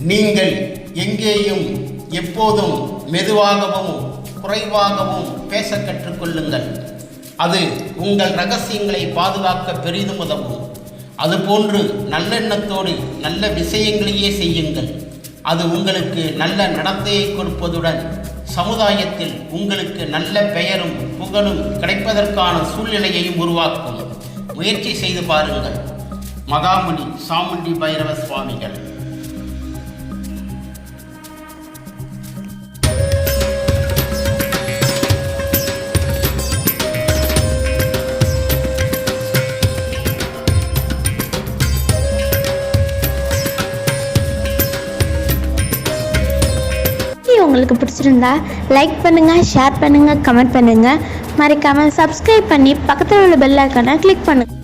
நீங்கள் எங்கேயும் எப்போதும் மெதுவாகவும் குறைவாகவும் பேச கற்றுக்கொள்ளுங்கள். அது உங்கள் ரகசியங்களை பாதுகாக்க பெரிதும் உதவும். அதுபோன்று நல்லெண்ணத்தோடு நல்ல விஷயங்களையே செய்யுங்கள். அது உங்களுக்கு நல்ல நடத்தையை கொடுப்பதுடன் சமுதாயத்தில் உங்களுக்கு நல்ல பெயரும் புகழும் கிடைப்பதற்கான சூழ்நிலையையும் உருவாக்கும். முயற்சி செய்து பாருங்கள். மகாமுனி சாமுண்டி பைரவ சுவாமிகள். உங்களுக்கு பிடிச்சிருந்தா லைக் பண்ணுங்கள் ஷேர் பண்ணுங்கள் கமெண்ட் பண்ணுங்கள் மறக்காமல் சப்ஸ்கிரைப் பண்ணி பக்கத்தில் உள்ள பெல் ஐக்கானை கிளிக் பண்ணுங்கள்